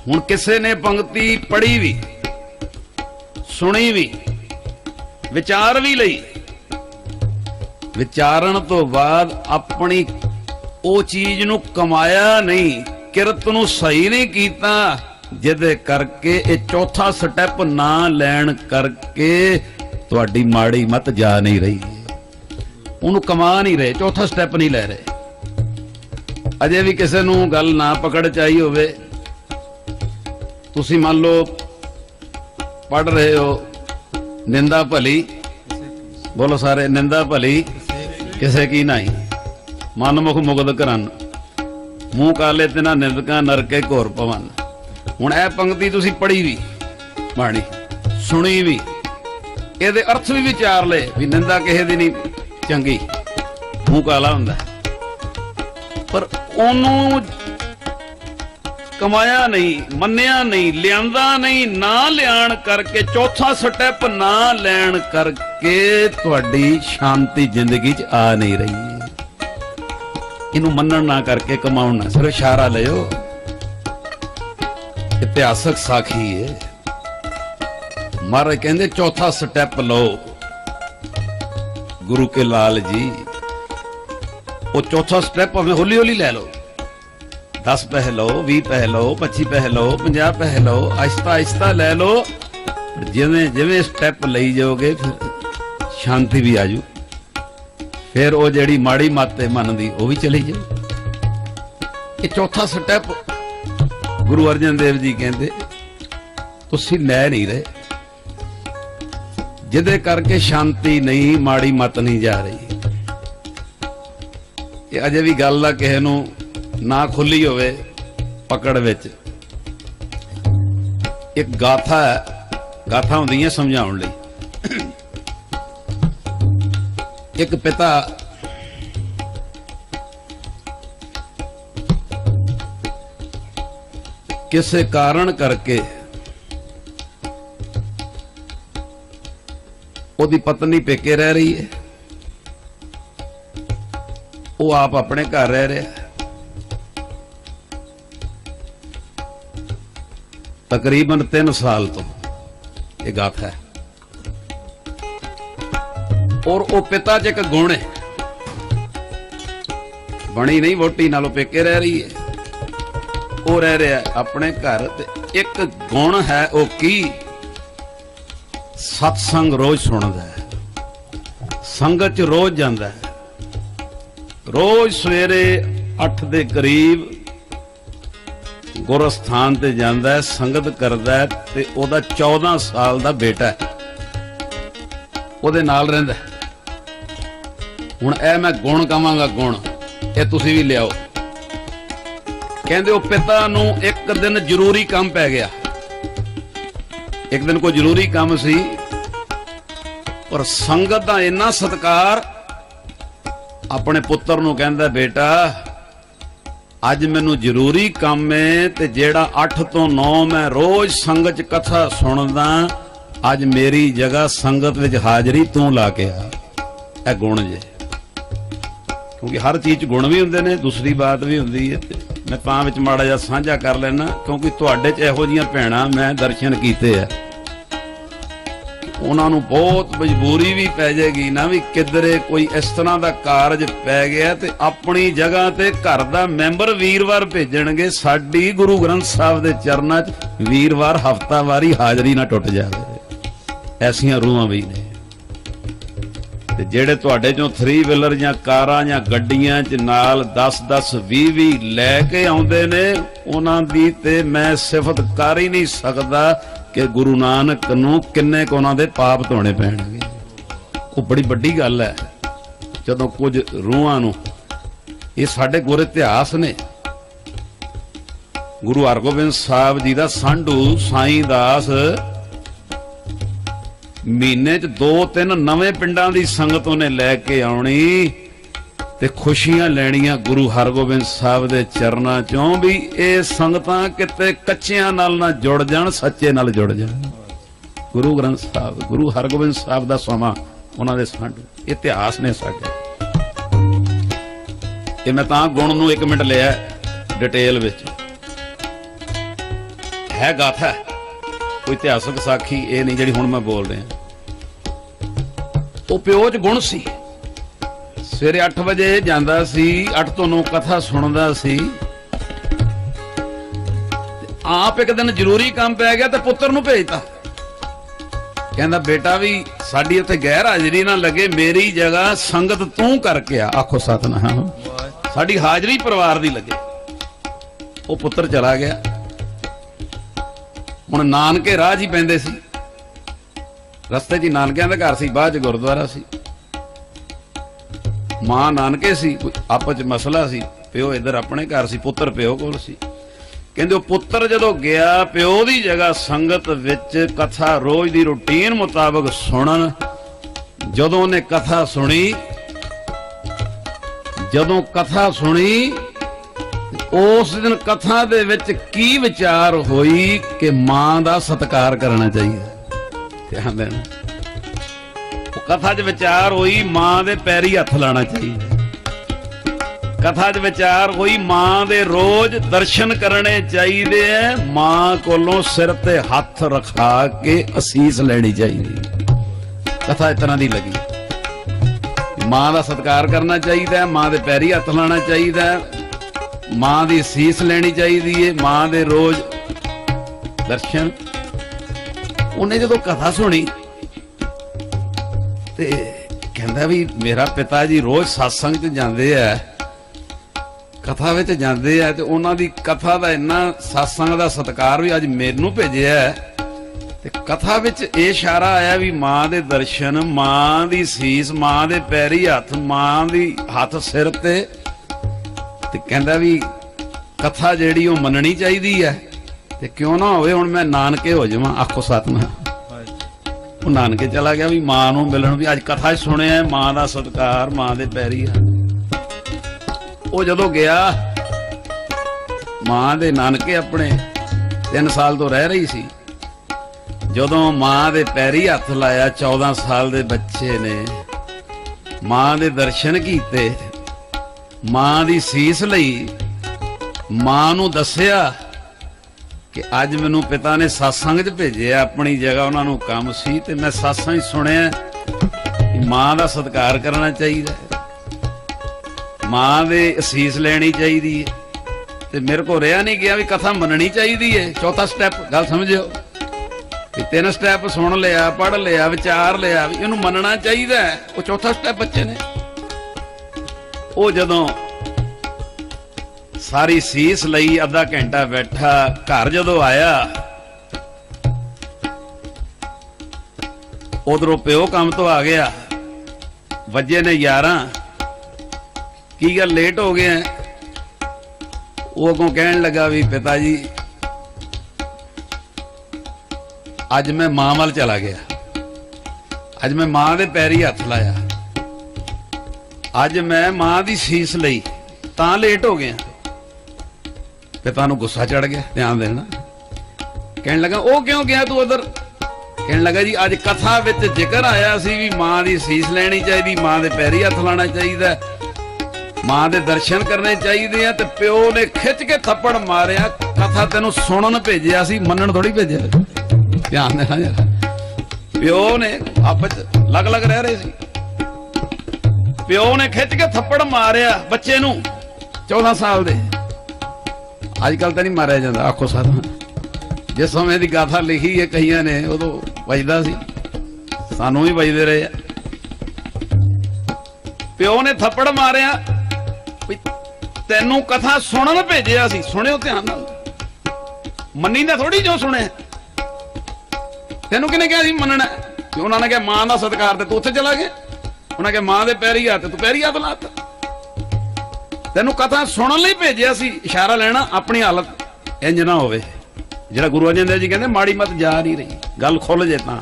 ਹੁਣ ਕਿਸੇ ਨੇ ਪੰਕਤੀ ਪੜ੍ਹੀ ਵੀ ਸੁਣੀ ਵੀ, ਵਿਚਾਰ ਵੀ ਲਈ। ਵਿਚਾਰਨ ਤੋਂ ਬਾਅਦ ਆਪਣੀ ਉਹ ਚੀਜ਼ ਨੂੰ ਕਮਾਇਆ ਨਹੀਂ, ਕਿਰਤ ਨੂੰ ਸਹੀ ਨਹੀਂ ਕੀਤਾ, ਜਿਹਦੇ ਕਰਕੇ ਇਹ ਚੌਥਾ ਸਟੈਪ ਨਾ ਲੈਣ ਕਰਕੇ ਤੁਹਾਡੀ ਮਾੜੀ ਮਤ ਜਾ ਨਹੀਂ ਰਹੀ। ਉਹਨੂੰ ਕਮਾ ਨਹੀਂ ਰਹੇ, ਚੌਥਾ ਸਟੈਪ ਨਹੀਂ ਲੈ ਰਹੇ। ਅਜੇ ਵੀ ਕਿਸੇ ਨੂੰ ਗੱਲ ਨਾ ਪਕੜ ਚਾਈ ਹੋਵੇ। ਤੁਸੀਂ ਮੰਨ ਲਓ ਪੜ ਰਹੇ ਹੋ? ਨਿੰਦਾ ਭਲੀ। ਬੋਲੋ ਸਾਰੇ, ਨਿੰਦਾ ਭਲੀ। ਕਿਸੇ ਕੀ ਨਹੀਂ। ਮਨਮੁਖ ਮੁਗਦ ਕਰਨ ਮੂੰਹ ਕਾਲੇ ਤੇ ਨਾ ਨਿੰਦਕਾਂ, ਨਰਕੇ ਘੋਰ ਪਵਨ ਹੁਣ ਇਹ ਪੰਕਤੀ ਤੁਸੀਂ ਪੜ੍ਹੀ ਵੀ, ਬਾਣੀ, ਸੁਣੀ ਵੀ। ਇਹਦੇ ਅਰਥ ਵੀ ਵਿਚਾਰ ਲਏ ਵੀ ਨਿੰਦਾ ਕਿਸੇ ਦੀ ਨਹੀਂ, ਚੰਗੀ। ਮੂੰਹ ਕਾਲਾ ਹੁੰਦਾ। ਪਰ ਉਹਨੂੰ ਕਮਾਇਆ ਨਹੀਂ, ਮੰਨਿਆ ਨਹੀਂ, ਲਿਆਂਦਾ ਨਹੀਂ, ਨਾ ਲਿਆਣ ਕਰਕੇ, ਚੌਥਾ ਸਟੈਪ ਨਾ ਲੈਣ ਕਰਕੇ ਤੁਹਾਡੀ ਸ਼ਾਂਤੀ ਜ਼ਿੰਦਗੀ 'ਚ ਆ ਨਹੀਂ ਰਹੀ। ਇਹਨੂੰ ਮੰਨਣ ਨਾ ਕਰਕੇ, ਕਮਾਉਣ ਨਾ। ਸਿਰਫ ਇਸ਼ਾਰਾ ਲਿਓ। ਇਤਿਹਾਸਕ ਸਾਖੀ ਹੈ ਮਹਾਰਾਜ ਕਹਿੰਦੇ, ਚੌਥਾ ਸਟੈਪ ਲਓ। ਗੁਰੂ ਕੇ ਲਾਲ ਜੀ, ਉਹ ਚੌਥਾ ਸਟੈਪ ਭਾਵੇਂ ਹੌਲੀ ਹੌਲੀ ਲੈ ਲਓ। 10 ਪਹਿ ਲਓ 20 ਪਹਿ ਲਓ 25 ਪਹਿ ਲਓ 50 ਪਹਿ ਲਓ ਆਹਿਸਤਾ ਆਹਿਸਤਾ ਲੈ ਲਓ। ਜਿਵੇਂ ਜਿਵੇਂ ਸਟੈਪ ਲਈ ਜਾਓਗੇ, ਫਿਰ ਸ਼ਾਂਤੀ ਵੀ ਆਜੂ ਫਿਰ ਉਹ ਜਿਹੜੀ ਮਾੜੀ ਮੱਤ ਹੈ ਮਨ ਦੀ ਉਹ ਵੀ ਚਲੀ ਜਾਊ। ਇਹ ਚੌਥਾ ਸਟੈਪ ਗੁਰੂ ਅਰਜਨ ਦੇਵ ਜੀ ਕਹਿੰਦੇ, ਤੁਸੀਂ ਲੈ ਨਹੀਂ ਰਹੇ। ਜਿਹਦੇ ਕਰਕੇ ਸ਼ਾਂਤੀ ਨਹੀਂ, ਮਾੜੀ ਮਤ ਨਹੀਂ ਜਾ ਰਹੀ। ਇਹ ਅਜੇ ਵੀ ਗੱਲ ਆ ਕਿਸੇ ਨੂੰ ਨਾ ਖੁੱਲੀ ਹੋਵੇ ਪਕੜ ਵਿੱਚ। ਇੱਕ ਗਾਥਾ ਹੈ, ਗਾਥਾ ਹੁੰਦੀਆਂ ਸਮਝਾਉਣ ਲਈ। ਇੱਕ ਪਿਤਾ ਕਿਸੇ ਕਾਰਨ ਕਰਕੇ ਉਹਦੀ ਪਤਨੀ ਪੇਕੇ ਰਹਿ ਰਹੀ ਹੈ। ਉਹ ਆਪ ਆਪਣੇ ਘਰ ਰਹਿ ਰਿਹਾ ਤਕਰੀਬਨ 3 ਸਾਲ ਤੋਂ ਇਹ ਗਾਥਾ ਹੈ। ਔਰ ਉਹ ਪਿਤਾ 'ਚ ਇੱਕ ਗੁਣ ਹੈ। ਬਣੀ ਨਹੀਂ ਵੋਟੀ, ਨਾਲੋਂ ਪੇਕੇ ਰਹਿ ਰਹੀ ਹੈ। ਉਹ ਰਹਿ ਰਿਹਾ ਆਪਣੇ ਘਰ ਤੇ ਇੱਕ ਗੁਣ ਹੈ ਉਹ ਕੀ? ਸਤਸੰਗ ਰੋਜ਼ ਸੁਣਦਾ ਹੈ। ਸੰਗਤ 'ਚ ਰੋਜ਼ ਜਾਂਦਾ ਹੈ। ਰੋਜ਼ ਸਵੇਰੇ 8 ਦੇ ਕਰੀਬ ਗੁਰਸਥਾਨ ਤੇ ਜਾਂਦਾ ਹੈ, ਸੰਗਤ ਕਰਦਾ ਹੈ ਤੇ ਉਹਦਾ 14 ਸਾਲ ਦਾ ਬੇਟਾ ਹੈ। ਉਹਦੇ ਨਾਲ ਰਹਿੰਦਾ ਹੁਣ ਇਹ ਮੈਂ ਗੁਣ ਕਵਾਂਗਾ, ਗੁਣ। ਇਹ ਤੁਸੀਂ ਵੀ ਲਿਆਓ। ਕਹਿੰਦੇ ਉਹ ਪਿਤਾ ਨੂੰ ਇੱਕ ਦਿਨ ਜ਼ਰੂਰੀ ਕੰਮ ਪੈ ਗਿਆ। ਇੱਕ ਦਿਨ ਕੋਈ ਜ਼ਰੂਰੀ ਕੰਮ ਸੀ, ਪਰ ਸੰਗਤ ਦਾ ਇੰਨਾ ਸਤਕਾਰ ਆਪਣੇ ਪੁੱਤਰ ਨੂੰ ਕਹਿੰਦਾ, ਬੇਟਾ ਅੱਜ ਮੈਨੂੰ ਜ਼ਰੂਰੀ ਕੰਮ ਏ ਤੇ ਜਿਹੜਾ 8 ਤੋਂ 9 ਮੈਂ ਰੋਜ਼ ਸੰਗਤ ਚ ਕਥਾ ਸੁਣਦਾ, ਅੱਜ ਮੇਰੀ ਜਗ੍ਹਾ ਸੰਗਤ ਵਿੱਚ ਹਾਜ਼ਰੀ ਤੂੰ ਲਾ ਕੇ ਆ। ਇਹ ਗੁਣ ਜੇ। ਕਿਉਂਕਿ ਹਰ ਚੀਜ਼ 'ਚ ਗੁਣ ਵੀ ਹੁੰਦੇ ਨੇ, ਦੂਸਰੀ ਬਾਤ ਵੀ ਹੁੰਦੀ ਹੈ ਮੈਂ ਤਾਂ ਵਿੱਚ ਮਾੜਾ ਜਿਹਾ ਸਾਂਝਾ ਕਰ ਲੈਣਾ ਕਿਉਂਕਿ ਤੁਹਾਡੇ 'ਚ ਇਹੋ ਜੀਆਂ ਭੈਣਾਂ ਮੈਂ ਦਰਸ਼ਨ ਕੀਤੇ ਆ। ਉਹਨਾਂ ਨੂੰ ਬਹੁਤ ਮਜਬੂਰੀ ਵੀ ਪੈ ਜਾਏਗੀ ਨਾ ਵੀ ਕਿਧਰੇ ਕੋਈ ਇਸ ਤਰ੍ਹਾਂ ਦਾ ਕਾਰਜ ਪੈ ਗਿਆ ਤੇ ਆਪਣੀ ਜਗ੍ਹਾ ਤੇ ਘਰ ਦਾ ਮੈਂਬਰ ਵੀਰਵਾਰ ਭੇਜਣਗੇ। ਸਾਡੀ ਗੁਰੂ ਗ੍ਰੰਥ ਸਾਹਿਬ ਦੇ ਚਰਨਾਂ 'ਚ ਵੀਰਵਾਰ ਹਫਤਾਵਾਰੀ ਹਾਜ਼ਰੀ ਨਾ ਟੁੱਟ ਜਾਵੇ। ਐਸੀਆਂ ਰੂਹਾਂ ਵੀ ਨੇ। ਤੇ ਜਿਹੜੇ ਤੁਹਾਡੇ ਚੋਂ 3 ਵੀਲਰ ਜਾਂ ਕਾਰਾਂ ਜਾਂ ਗੱਡੀਆਂ 'ਚ ਨਾਲ 10 10 20 20 ਲੈ ਕੇ ਆਉਂਦੇ ਨੇ, ਉਹਨਾਂ ਦੀ ਤੇ ਮੈਂ ਸਿਫਤ ਕਰ ਹੀ ਨਹੀਂ ਸਕਦਾ। ਕਿ ਗੁਰੂ ਨਾਨਕ ਨੂੰ ਕਿੰਨੇ ਕੁ ਉਹਨਾਂ ਦੇ ਪਾਪ ਧੋਣੇ ਪੈਣਗੇ। ਉਹ ਬੜੀ ਵੱਡੀ ਗੱਲ ਹੈ। ਜਦੋਂ ਕੁਝ ਰੂਹਾਂ ਨੂੰ ਇਹ ਸਾਡੇ ਗੁਰ ਇਤਿਹਾਸ ਨੇ। ਗੁਰੂ ਹਰਗੋਬਿੰਦ ਸਾਹਿਬ ਜੀ ਦਾ ਸਾਂਢੂ ਸਾਈਂ ਦਾਸ ਮਹੀਨੇ 'ਚ ਦੋ ਤਿੰਨ ਨਵੇਂ ਪਿੰਡਾਂ ਦੀ ਸੰਗਤ ਉਹਨੇ ਲੈ ਕੇ ਆਉਣੀ। ਤੇ ਖੁਸ਼ੀਆਂ ਲੈਣੀਆਂ ਗੁਰੂ ਹਰਗੋਬਿੰਦ ਸਾਹਿਬ ਦੇ ਚਰਨਾਂ 'ਚੋਂ ਵੀ ਇਹ ਸੰਗਤਾਂ ਕਿਤੇ ਕੱਚਿਆਂ ਨਾਲ ਨਾ ਜੁੜ ਜਾਣ, ਸੱਚੇ ਨਾਲ ਜੁੜ ਜਾਣ। ਗੁਰੂ ਗ੍ਰੰਥ ਸਾਹਿਬ, ਗੁਰੂ ਹਰਗੋਬਿੰਦ ਸਾਹਿਬ ਦਾ ਸਮਾਂ ਉਹਨਾਂ ਦੇ ਸੰਡ ਇਤਿਹਾਸ ਨੇ ਸਾਡੇ ਇਹ ਮੈਂ ਤਾਂ ਗੁਣ ਨੂੰ 1 ਮਿੰਟ ਲਿਆ ਡਿਟੇਲ ਵਿੱਚ। ਹੈ ਗਾਥਾ ਕੋਈ ਇਤਿਹਾਸਕ ਸਾਖੀ ਇਹ ਨਹੀਂ ਜਿਹੜੀ ਹੁਣ ਮੈਂ ਬੋਲ ਰਿਹਾ। ਉਹ ਪਿਓ 'ਚ ਗੁਣ ਸੀ। ਸਵੇਰੇ 8 ਵਜੇ ਜਾਂਦਾ ਸੀ 8 ਤੋਂ 9 ਕਥਾ ਸੁਣਦਾ ਸੀ। ਆਪ ਇੱਕ ਦਿਨ ਜ਼ਰੂਰੀ ਕੰਮ ਪੈ ਗਿਆ ਤੇ ਪੁੱਤਰ ਨੂੰ ਭੇਜਤਾ। ਕਹਿੰਦਾ, ਬੇਟਾ ਵੀ ਸਾਡੀ ਉੱਥੇ ਗੈਰ ਹਾਜ਼ਰੀ ਨਾ ਲੱਗੇ, ਮੇਰੀ ਜਗ੍ਹਾ ਸੰਗਤ ਤੂੰ ਕਰਕੇ ਆ। ਆਖੋ ਸਤਨਾਮ। ਸਾਡੀ ਹਾਜ਼ਰੀ ਪਰਿਵਾਰ ਦੀ ਲੱਗੇ। ਉਹ ਪੁੱਤਰ ਚਲਾ ਗਿਆ। ਹੁਣ ਨਾਨਕੇ ਰਾਹ ਜੀ ਪੈਂਦੇ ਸੀ। ਰਸਤੇ 'ਚ ਹੀ ਨਾਨਕਿਆਂ ਦਾ ਘਰ ਸੀ, ਬਾਅਦ 'ਚ ਗੁਰਦੁਆਰਾ ਸੀ। ਮਾਂ ਨਾਨਕੇ ਸੀ, ਕੋਈ ਆਪਸ 'ਚ ਮਸਲਾ ਸੀ, ਪਿਓ ਇੱਧਰ ਆਪਣੇ ਘਰ ਸੀ, ਪੁੱਤਰ ਪਿਓ ਕੋਲ ਸੀ। ਕਹਿੰਦੇ ਉਹ ਪੁੱਤਰ ਜਦੋਂ ਗਿਆ, ਪਿਓ ਦੀ ਜਗ੍ਹਾ ਸੰਗਤ ਵਿੱਚ ਕਥਾ ਰੋਜ਼ ਦੀ ਰੁਟੀਨ ਮੁਤਾਬਕ ਸੁਣਨ। ਜਦੋਂ ਉਹਨੇ ਕਥਾ ਸੁਣੀ, ਜਦੋਂ ਕਥਾ ਸੁਣੀ, ਉਸ ਦਿਨ ਕਥਾ ਦੇ ਵਿੱਚ ਕੀ ਵਿਚਾਰ ਹੋਈ ਕਿ ਮਾਂ ਦਾ ਸਤਿਕਾਰ ਕਰਨਾ ਚਾਹੀਦਾ? ਧਿਆਨ ਦੇਣਾ। ਉਹ ਕਥਾ 'ਚ ਵਿਚਾਰ ਹੋਈ ਮਾਂ ਦੇ ਪੈਰੀ ਹੱਥ ਲਾਣਾ ਚਾਹੀਦਾ। ਕਥਾ 'ਚ ਵਿਚਾਰ ਹੋਈ ਮਾਂ ਦੇ ਰੋਜ਼ ਦਰਸ਼ਨ ਕਰਨੇ ਚਾਹੀਦੇ ਐ। ਮਾਂ ਕੋਲੋਂ ਸਿਰ ਤੇ ਹੱਥ ਰਖਾ ਕੇ ਅਸੀਸ ਲੈਣੀ ਚਾਹੀਦੀ। ਕਥਾ ਇਸ ਤਰ੍ਹਾਂ ਦੀ ਲੱਗੀ। ਮਾਂ ਦਾ ਸਤਿਕਾਰ ਕਰਨਾ ਚਾਹੀਦਾ ਹੈ ਮਾਂ ਦੇ ਪੈਰੀ ਹੱਥ ਲਾਣਾ ਚਾਹੀਦਾ। ਹੈ ਮਾਂ ਦੀ ਅਸੀਸ ਲੈਣੀ ਚਾਹੀਦੀ ਏ, ਮਾਂ ਦੇ ਰੋਜ਼ ਦਰਸ਼ਨ। ਉਹਨੇ ਜਦੋਂ ਕਥਾ ਸੁਣੀ ਤੇ ਕਹਿੰਦਾ ਵੀ ਮੇਰਾ ਪਿਤਾ ਜੀ ਰੋਜ਼ satsang 'ਚ ਜਾਂਦੇ ਆ, ਕਥਾ ਵਿੱਚ ਜਾਂਦੇ ਆ ਤੇ ਉਹਨਾਂ ਦੀ ਕਥਾ ਦਾ ਇੰਨਾ satsang ਦਾ ਸਤਿਕਾਰ ਵੀ ਅੱਜ ਮੈਨੂੰ ਭੇਜਿਆ ਤੇ ਕਥਾ ਵਿੱਚ ਇਹ ਇਸ਼ਾਰਾ ਆਇਆ ਵੀ ਮਾਂ ਦੇ ਦਰਸ਼ਨ, ਮਾਂ ਦੀ ਸੀਸ, ਮਾਂ ਦੇ ਪੈਰੀ ਹੱਥ, ਮਾਂ ਦੀ ਹੱਥ ਸਿਰ ਤੇ। ਤੇ ਕਹਿੰਦਾ ਵੀ ਕਥਾ ਜਿਹੜੀ ਉਹ ਮੰਨਣੀ ਚਾਹੀਦੀ ਹੈ, ਤੇ ਕਿਉਂ ਨਾ ਹੋਵੇ ਹੁਣ ਮੈਂ ਨਾਨਕੇ ਹੋ ਜਾਵਾਂ, ਆਖੋ ਸਤਨਾਮ। ਉਹ ਨਾਨਕੇ ਚਲਾ ਗਿਆ ਵੀ ਮਾਂ ਨੂੰ ਮਿਲਣ ਵੀ ਅੱਜ ਕਥਾ ਸੁਣਿਆ ਮਾਂ ਦਾ ਸਤਿਕਾਰ ਮਾਂ ਦੇ ਪੈਰੀ ਹੱਥ ਉਹ ਜਦੋਂ ਗਿਆ, ਮਾਂ ਦੇ ਨਾਨਕੇ ਆਪਣੇ 3 ਸਾਲ ਤੋਂ ਰਹਿ ਰਹੀ ਸੀ। ਜਦੋਂ ਮਾਂ ਦੇ ਪੈਰੀ ਹੱਥ ਲਾਇਆ 14 ਸਾਲ ਦੇ ਬੱਚੇ ਨੇ, ਮਾਂ ਦੇ ਦਰਸ਼ਨ ਕੀਤੇ, ਮਾਂ ਦੀ ਸੀਸ ਲਈ ਮਾਂ ਨੂੰ ਦੱਸਿਆ ਕਿ ਅੱਜ ਮੈਨੂੰ ਪਿਤਾ ਨੇ satsang 'ਚ ਭੇਜਿਆ, ਆਪਣੀ ਜਗ੍ਹਾ ਉਹਨਾਂ ਨੂੰ ਕੰਮ ਸੀ ਤੇ ਮੈਂ satsang 'ਚ ਸੁਣਿਆ ਕਿ ਮਾਂ ਦਾ ਸਤਿਕਾਰ ਕਰਨਾ ਚਾਹੀਦਾ ਮਾਂ ਦੇ ਅਸੀਸ ਲੈਣੀ ਚਾਹੀਦੀ ਹੈ ਤੇ ਮੇਰੇ ਕੋ ਰਿਆ ਨਹੀਂ ਗਿਆ ਵੀ ਕਥਾ ਮੰਨਣੀ ਚਾਹੀਦੀ ਹੈ। ਚੌਥਾ ਸਟੈਪ ਗੱਲ ਸਮਝਿਓ ਕਿ ਤਿੰਨ ਸਟੈਪ ਸੁਣ ਲਿਆ ਪੜ ਲਿਆ, ਵਿਚਾਰ ਲਿਆ ਵੀ ਇਹਨੂੰ ਮੰਨਣਾ ਚਾਹੀਦਾ ਉਹ ਚੌਥਾ ਸਟੈਪ ਬੱਚੇ ਨੇ। ਉਹ ਜਦੋਂ ਸਾਰੀ ਸੀਸ ਲਈ ਅੱਧਾ ਘੰਟਾ ਬੈਠਾ, ਘਰ ਜਦੋਂ ਆਇਆ, ਉਧਰੋਂ ਪਿਓ ਕੰਮ ਤੋਂ ਆ ਗਿਆ। ਵੱਜੇ ਨੇ 11 ਕੀ ਗੱਲ ਲੇਟ ਹੋ ਗਏ ਉਹ ਅੱਗੋਂ ਕਹਿਣ ਲੱਗਾ ਵੀ, ਪਿਤਾ ਜੀ, ਅੱਜ ਮੈਂ ਮਾਂ ਵੱਲ ਚਲਾ ਗਿਆ। ਅੱਜ ਮੈਂ ਮਾਂ ਦੇ ਪੈਰੀ ਹੱਥ ਲਾਇਆ। ਅੱਜ ਮੈਂ ਮਾਂ ਦੀ ਸੀਸ ਲਈ ਤਾਂ ਲੇਟ ਹੋ ਗਿਆ ਪਿਤਾ ਨੂੰ ਗੁੱਸਾ ਚੜ ਗਿਆ ਧਿਆਨ ਦੇਣਾ ਕਹਿਣ ਲੱਗਾ, ਉਹ ਕਿਉਂ ਗਿਆ ਤੂੰ ਉਧਰ? ਕਹਿਣ ਲੱਗਾ, ਜੀ, ਅੱਜ ਕਥਾ ਵਿੱਚ ਜ਼ਿਕਰ ਆਇਆ ਸੀ ਵੀ ਮਾਂ ਦੀ ਸੀਸ ਲੈਣੀ ਚਾਹੀਦੀ, ਮਾਂ ਦੇ ਪੈਰੀ ਹੱਥ ਲਾਣਾ ਚਾਹੀਦਾ ਮਾਂ ਦੇ ਦਰਸ਼ਨ ਕਰਨੇ ਚਾਹੀਦੇ ਆ ਤੇ ਪਿਓ ਨੇ ਖਿੱਚ ਕੇ ਥੱਪੜ ਮਾਰਿਆ। ਕਥਾ ਤੈਨੂੰ ਸੁਣਨ ਭੇਜਿਆ ਸੀ, ਮੰਨਣ ਥੋੜੀ ਭੇਜਿਆ ਧਿਆਨ ਦੇਣਾ ਜਰਾ। ਪਿਓ ਨੇ ਆਪਸ ਚ ਅਲੱਗ ਅਲੱਗ ਰਹਿ ਰਹੇ ਸੀ। ਪਿਓ ਨੇ ਖਿੱਚ ਕੇ ਥੱਪੜ ਮਾਰਿਆ ਬੱਚੇ ਨੂੰ 14 ਸਾਲ ਦੇ। ਅੱਜ ਕੱਲ ਤਾਂ ਨਹੀਂ ਮਾਰਿਆ ਜਾਂਦਾ, ਆਖੋ ਸਾਰਾ। ਜਿਸ ਸਮੇਂ ਦੀ ਗਾਥਾ ਲਿਖੀ ਹੈ ਕਈਆਂ ਨੇ, ਉਦੋਂ ਵਜਦਾ ਸੀ। ਸਾਨੂੰ ਵੀ ਵਜਦੇ ਰਹੇ ਆ। ਪਿਓ ਨੇ ਥੱਪੜ ਮਾਰਿਆ ਤੈਨੂੰ ਕਥਾ ਸੁਣਨ ਭੇਜਿਆ ਸੀ, ਸੁਣਿਓ ਧਿਆਨ ਨਾਲ। ਮੰਨੀ ਦਾ ਥੋੜੀ ਜੋ ਸੁਣਿਆ। ਤੈਨੂੰ ਕਿਹਨੇ ਕਿਹਾ ਸੀ ਮੰਨਣਾ? ਤੇ ਉਹਨਾਂ ਨੇ ਕਿਹਾ, ਮਾਂ ਦਾ ਸਤਿਕਾਰ ਤੇ ਤੂੰ ਉੱਥੇ ਚਲਾ ਗਿਆ। ਉਹਨਾਂ ਕਿਹਾ, ਮਾਂ ਦੇ ਪੈਰੀ ਹੱਥ, ਤੂੰ ਪੈਰੀ ਹੱਥ ਲਾਤਾ ਤੈਨੂੰ ਕਥਾ ਸੁਣਨ ਲਈ ਭੇਜਿਆ ਸੀ, ਇਸ਼ਾਰਾ ਲੈਣਾ ਆਪਣੀ ਹਾਲਤ। ਇੰਜ ਨਾ ਹੋਵੇ। ਜਿਹੜਾ ਗੁਰੂ ਅਰਜਨ ਦੇਵ ਜੀ ਕਹਿੰਦੇ, ਮਾੜੀ ਮਤ ਜਾ ਨਹੀਂ ਰਹੀ। ਗੱਲ ਖੁੱਲ ਜੇ ਤਾਂ।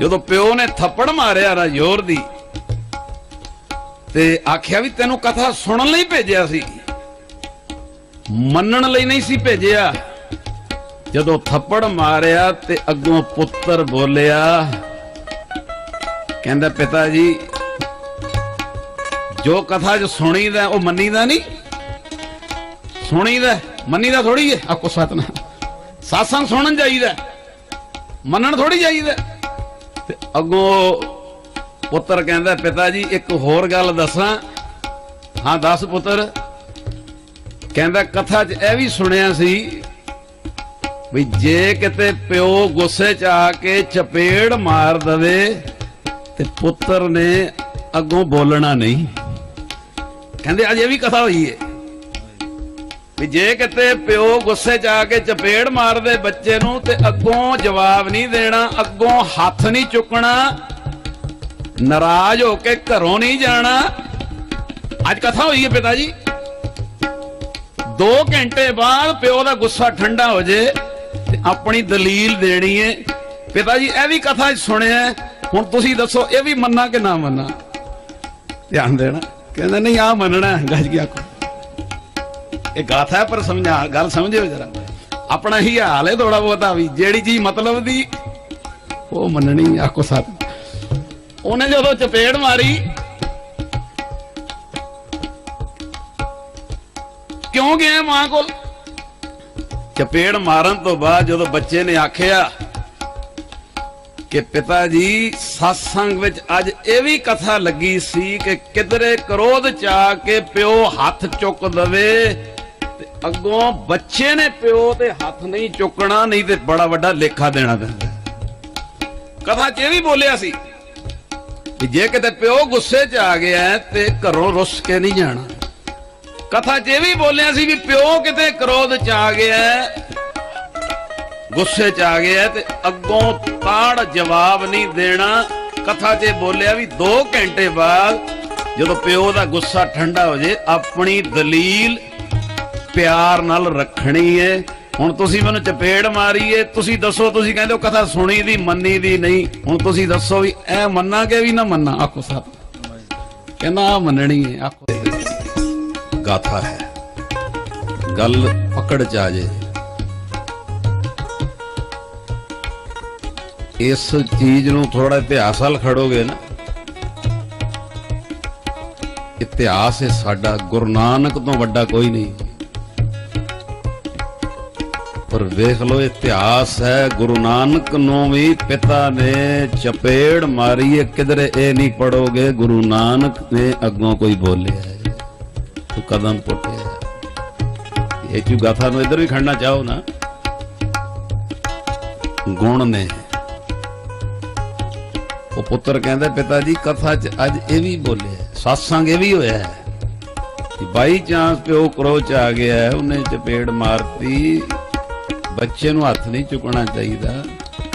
ਜਦੋਂ ਪਿਓ ਨੇ ਥੱਪੜ ਮਾਰਿਆ ਨਾ ਜ਼ੋਰ ਦੀ, ਤੇ ਆਖਿਆ ਵੀ ਤੈਨੂੰ ਕਥਾ ਸੁਣਨ ਲਈ ਭੇਜਿਆ ਸੀ। ਮੰਨਣ ਲਈ ਨਹੀਂ ਸੀ ਭੇਜਿਆ। ਜਦੋਂ ਥੱਪੜ ਮਾਰਿਆ ਤੇ ਅੱਗੋਂ ਪੁੱਤਰ ਬੋਲਿਆ, ਕਹਿੰਦਾ, ਪਿਤਾ ਜੀ ਜੋ ਕਥਾ ਜੋ ਸੁਣੀਦਾ, ਉਹ ਮੰਨੀਦਾ ਨਹੀਂ। ਸੁਣੀਦਾ, ਮੰਨੀਦਾ ਥੋੜੀ ਹੈ ਆਕੋ ਸਤਨਾ ਸਾਸਾਂ ਸੁਣਨ ਜਾਈਦਾ। ਮੰਨਣ ਥੋੜੀ ਜਾਈਦਾ। ਤੇ ਅੱਗੋਂ ਪੁੱਤਰ ਕਹਿੰਦਾ, ਪਿਤਾ ਜੀ, ਇੱਕ ਹੋਰ ਗੱਲ ਦੱਸਾਂ। ਹਾਂ, ਦੱਸ ਪੁੱਤਰ। ਕਹਿੰਦਾ, ਕਥਾ 'ਚ ਇਹ ਵੀ ਸੁਣਿਆ ਸੀ ਵੀ ਜੇ ਕਿਤੇ ਪਿਓ ਗੁੱਸੇ 'ਚ ਆ ਕੇ ਚਪੇੜ ਮਾਰ ਦਵੇ ਤੇ ਪੁੱਤਰ ਨੇ ਅੱਗੋਂ ਬੋਲਣਾ ਨਹੀਂ। ਕਹਿੰਦੇ ਅੱਜ ਇਹ ਵੀ ਕਥਾ ਹੋਈ ਏ। ਵੀ ਜੇ ਕਿਤੇ ਪਿਓ ਗੁੱਸੇ 'ਚ ਆ ਕੇ ਚਪੇੜ ਮਾਰਦੇ ਬੱਚੇ ਨੂੰ ਤੇ ਅੱਗੋਂ ਜਵਾਬ ਨਹੀਂ ਦੇਣਾ, ਅੱਗੋਂ ਹੱਥ ਨਹੀਂ ਚੁੱਕਣਾ, ਨਾਰਾਜ਼ ਹੋ ਕੇ ਘਰੋਂ ਨਹੀਂ ਜਾਣਾ। ਅੱਜ ਕਥਾ ਹੋਈ ਹੈ ਪਿਤਾ ਜੀ। 2 ਘੰਟੇ ਬਾਅਦ ਪਿਓ ਦਾ ਗੁੱਸਾ ਠੰਡਾ ਹੋ ਜੇ ਤੇ ਆਪਣੀ ਦਲੀਲ ਦੇਣੀ ਏ। ਪਿਤਾ ਜੀ, ਇਹ ਵੀ ਕਥਾ ਸੁਣਿਆ। ਹੁਣ ਤੁਸੀਂ ਦੱਸੋ, ਇਹ ਵੀ ਮੰਨਾ ਕਿ ਨਾ ਮੰਨਾ? ਧਿਆਨ ਦੇਣਾ। ਕਹਿੰਦਾ ਨਹੀਂ ਆ ਮੰਨਣਾ ਹੈ, ਗੱਜ ਗਿਆ ਕੋ ਇਹ ਗਾਥਾ ਹੈ ਪਰ ਸਮਝਾ ਗੱਲ ਸਮਝਿਓ ਜਰਾ। ਆਪਣਾ ਹੀ ਹਾਲ ਹੈ ਥੋੜਾ ਬਹੁਤਾ ਵੀ ਜਿਹੜੀ ਚੀਜ਼ ਮਤਲਬ ਦੀ ਉਹ ਮੰਨਣੀ ਆਖੋ ਸਾਥ ਉਹਨੇ ਜਦੋਂ ਚਪੇੜ ਮਾਰੀ ਕਿਉਂ ਗਿਆ ਮਾਂ ਕੋਲ? ਚਪੇੜ ਮਾਰਨ ਤੋਂ ਬਾਅਦ ਜਦੋਂ ਬੱਚੇ ਨੇ ਆਖਿਆ ਕਿ ਪਿਤਾ ਜੀ satsang ਵਿੱਚ ਅੱਜ ਇਹ ਵੀ ਕਥਾ ਲੱਗੀ ਸੀ ਕਿ ਕਿਧਰੇ ਕ੍ਰੋਧ ਚ ਕੇ ਪਿਓ ਹੱਥ ਚੁੱਕ ਦਵੇ ਤੇ ਅੱਗੋਂ ਬੱਚੇ ਨੇ ਪਿਓ ਤੇ ਹੱਥ ਨਹੀਂ ਚੁੱਕਣਾ, ਨਹੀਂ ਤੇ ਬੜਾ ਵੱਡਾ ਲੇਖਾ ਦੇਣਾ ਪੈਂਦਾ। ਕਥਾ ਚ ਇਹ ਵੀ ਬੋਲਿਆ ਸੀ ਕਿ ਜੇ ਕਿਤੇ ਪਿਓ ਗੁੱਸੇ 'ਚ ਆ ਗਿਆ ਤੇ ਘਰੋਂ ਰੁੱਸ ਕੇ ਨਹੀਂ ਜਾਣਾ। ਕਥਾ 'ਚ ਇਹ ਵੀ ਬੋਲਿਆ ਸੀ ਵੀ ਪਿਓ ਕਿਤੇ ਕ੍ਰੋਧ 'ਚ ਆ ਗਿਆ ਗੁੱਸੇ 'ਚ ਆ ਗਿਆ ਤੇ ਅੱਗੋਂ ਤਾੜ ਜਵਾਬ ਨਹੀਂ ਦੇਣਾ। ਕਥਾ 'ਚ ਬੋਲਿਆ ਵੀ 2 ਘੰਟੇ ਬਾਅਦ ਜਦੋਂ ਪਿਓ ਦਾ ਗੁੱਸਾ ਠੰਡਾ ਹੋ ਜੇ, ਆਪਣੀ ਦਲੀਲ ਪਿਆਰ ਨਾਲ ਰੱਖਣੀ ਏ। ਹੁਣ ਤੁਸੀਂ ਮੈਨੂੰ ਚਪੇੜ ਮਾਰੀ ਏ ਤੁਸੀਂ ਦੱਸੋ, ਤੁਸੀਂ ਕਹਿੰਦੇ ਹੋ ਕਥਾ ਸੁਣੀ ਦੀ, ਮੰਨੀ ਦੀ ਨਹੀਂ। ਹੁਣ ਤੁਸੀਂ ਦੱਸੋ ਵੀ ਐ ਮੰਨਾ ਕਿ ਵੀ ਨਾ ਮੰਨਾ? ਆਖੋ ਸਾਹਿਬ ਕਹਿੰਦਾ ਮੰਨਣੀ ਏ, ਆਖੋ। ਗਾਥਾ ਹੈ। ਗੱਲ ਪਕੜ ਚ ਆ ਜੇ। ਇਸ ਚੀਜ਼ ਨੂੰ ਥੋੜਾ ਇਤਿਹਾਸ ਨਾਲ ਖੜੋਗੇ ਨਾ, ਇਤਿਹਾਸ ਹੈ ਸਾਡਾ ਗੁਰੂ ਨਾਨਕ ਤੋਂ ਵੱਡਾ ਕੋਈ ਨਹੀਂ। ਪਰ ਵੇਖ ਲਓ, ਇਤਿਹਾਸ ਹੈ ਗੁਰੂ ਨਾਨਕ ਨੂੰ ਵੀ ਪਿਤਾ ਨੇ ਚਪੇੜ ਮਾਰੀ ਹੈ ਕਿਧਰੇ ਇਹ ਨਹੀਂ ਪੜੋਗੇ ਗੁਰੂ ਨਾਨਕ ਨੇ ਅੱਗੋਂ ਕੋਈ ਬੋਲਿਆ ਤੂੰ ਕਦਮ ਪੁੱਟਿਆ ਇਹ ਚੂ ਗਾਥਾ ਨੂੰ ਇੱਧਰ ਵੀ ਖੜਨਾ ਚਾਹੋ ਨਾ। ਗੁਣ ਨੇ ਉਹ ਪੁੱਤਰ ਕਹਿੰਦਾ ਪਿਤਾ ਜੀ ਕਥਾ ਚ ਅੱਜ ਇਹ ਵੀ ਬੋਲਿਆ satsang ਇਹ ਵੀ ਹੋਇਆ ਹੈ ਕਿ ਬਾਈ ਚਾਂਸ ਪਿਓ ਕਰੋ ਚ ਆ ਗਿਆ ਹੈ, ਉਹਨੇ ਚਪੇੜ ਮਾਰਤੀ। ਬੱਚੇ ਨੂੰ ਹੱਥ ਨਹੀਂ ਚੁੱਕਣਾ ਚਾਹੀਦਾ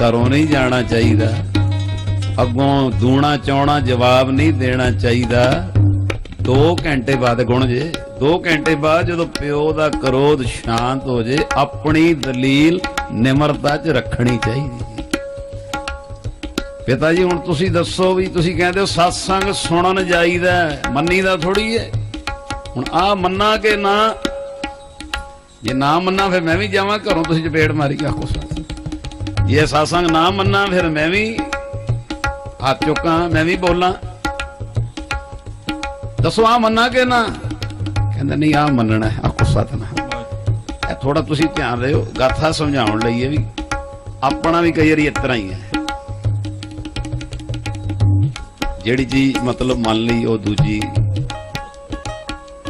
ਘਰੋਂ ਨਹੀਂ ਜਾਣਾ ਚਾਹੀਦਾ ਅੱਗੋਂ ਦੂਣਾ ਚੌਣਾ ਜਵਾਬ ਨਹੀਂ ਦੇਣਾ ਚਾਹੀਦਾ। 2 ਘੰਟੇ ਬਾਅਦ ਗੁਣ ਜੇ 2 ਘੰਟੇ ਬਾਅਦ ਜਦੋਂ ਪਿਓ ਦਾ ਕਰੋਧ ਸ਼ਾਂਤ ਹੋ ਜੇ ਆਪਣੀ ਦਲੀਲ ਨਿਮਰਤਾ 'ਚ ਰੱਖਣੀ ਚਾਹੀਦੀ। ਪਿਤਾ ਜੀ, ਹੁਣ ਤੁਸੀਂ ਦੱਸੋ ਵੀ ਤੁਸੀਂ ਕਹਿੰਦੇ ਹੋ satsang ਸੁਣਨ ਜਾਈਦਾ ਮੰਨੀ ਦਾ ਥੋੜੀ ਹੈ। ਹੁਣ ਆ ਮੰਨਾ ਕਿ ਨਾ? ਜੇ ਨਾ ਮੰਨਾ, ਫਿਰ ਮੈਂ ਵੀ ਜਾਵਾਂ ਘਰੋਂ। ਤੁਸੀਂ ਚਪੇੜ ਮਾਰੀ ਕੇ ਆਖੋ ਜੇ satsang ਨਾ ਮੰਨਾ, ਫਿਰ ਮੈਂ ਵੀ ਹੱਥ ਚੁੱਕਾਂ, ਮੈਂ ਵੀ ਬੋਲਾਂ। ਦੱਸੋ ਆ ਮੰਨਾ ਕਿ ਨਾ? ਕਹਿੰਦਾ ਨਹੀਂ ਆ ਮੰਨਣਾ ਆਖੋ ਸਤਨਾਮ ਇਹ ਥੋੜਾ ਤੁਸੀਂ ਧਿਆਨ ਦਿਓ। ਗਾਥਾ ਸਮਝਾਉਣ ਲਈ ਇਹ ਵੀ। ਆਪਣਾ ਵੀ ਕਈ ਵਾਰੀ ਇਸ ਤਰ੍ਹਾਂ ਹੀ ਹੈ। ਜਿਹੜੀ ਜੀ ਮਤਲਬ ਮੰਨ ਲਈ ਉਹ ਦੂਜੀ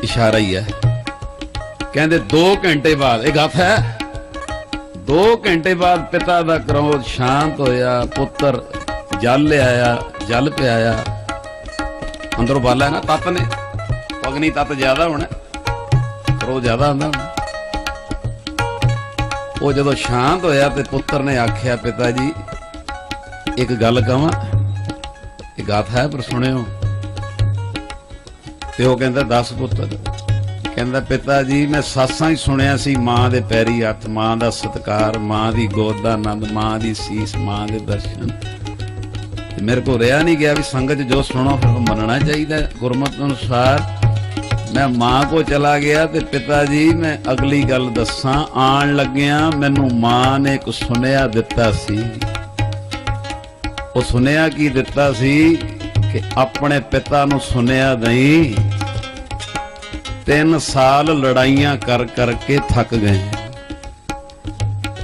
ਇਸ਼ਾਰਾ ਹੀ ਹੈ। ਕਹਿੰਦੇ 2 ਘੰਟੇ ਬਾਅਦ, ਇਹ ਗਾਥਾ ਹੈ। 2 ਘੰਟੇ ਬਾਅਦ ਪਿਤਾ ਦਾ ਕ੍ਰੋਧ ਸ਼ਾਂਤ ਹੋਇਆ, ਪੁੱਤਰ ਜਲ ਲਿਆਇਆ ਜਲ ਪਿਆਇਆ। ਅੰਦਰੋਂ ਬਾਲਾ ਹੈ ਨਾ ਤਤ ਨੇ। ਅਗਨੀ ਤਤ ਜ਼ਿਆਦਾ ਹੋਣਾ। ਕ੍ਰੋਧ ਜ਼ਿਆਦਾ ਹੁੰਦਾ ਉਹ ਜਦੋਂ ਸ਼ਾਂਤ ਹੋਇਆ ਤੇ ਪੁੱਤਰ ਨੇ ਆਖਿਆ, ਪਿਤਾ ਜੀ, ਇੱਕ ਗੱਲ ਕਹਾਂ ਇਹ ਗਾਥਾ ਹੈ, ਪਰ ਸੁਣਿਓ। ਤੇ ਉਹ ਕਹਿੰਦਾ 10 ਪੁੱਤਰ ਕਹਿੰਦਾ, ਪਿਤਾ ਜੀ, ਮੈਂ ਸਾਸਾਂ ਹੀ ਸੁਣਿਆ ਸੀ, ਮਾਂ ਦੇ ਪੈਰੀ ਹੱਥ, ਮਾਂ ਦਾ ਸਤਕਾਰ, ਮਾਂ ਦੀ ਗੋਦ ਦਾ ਆਨੰਦ, ਮਾਂ ਦੀ ਸੀਸ, ਮਾਂ ਦੇ ਦਰਸ਼ਨ। ਤੇ ਮੇਰੇ ਕੋ ਰਿਆ ਨਹੀਂ ਗਿਆ ਵੀ ਸੰਗਤ ਜੋ ਸੁਣੋ, ਫਿਰ ਮੰਨਣਾ ਚਾਹੀਦਾ ਗੁਰਮਤ ਅਨੁਸਾਰ ਮੈਂ ਮਾਂ ਕੋ ਚਲਾ ਗਿਆ ਤੇ ਪਿਤਾ ਜੀ, ਮੈਂ ਅਗਲੀ ਗੱਲ ਦੱਸਾਂ। ਆਣ ਲੱਗਿਆ ਮੈਨੂੰ ਮਾਂ ਨੇ ਕੁ ਸੁਨੇਹਾ ਦਿੱਤਾ ਸੀ। ਉਹ ਸੁਨੇਹਾ ਕੀ ਦਿੱਤਾ ਸੀ ਕਿ ਆਪਣੇ ਪਿਤਾ ਨੂੰ ਸੁਨੇਹਾ ਨਹੀਂ ਤਿੰਨ ਸਾਲ ਲੜਾਈਆਂ ਕਰ ਕਰਕੇ ਥੱਕ ਗਏ।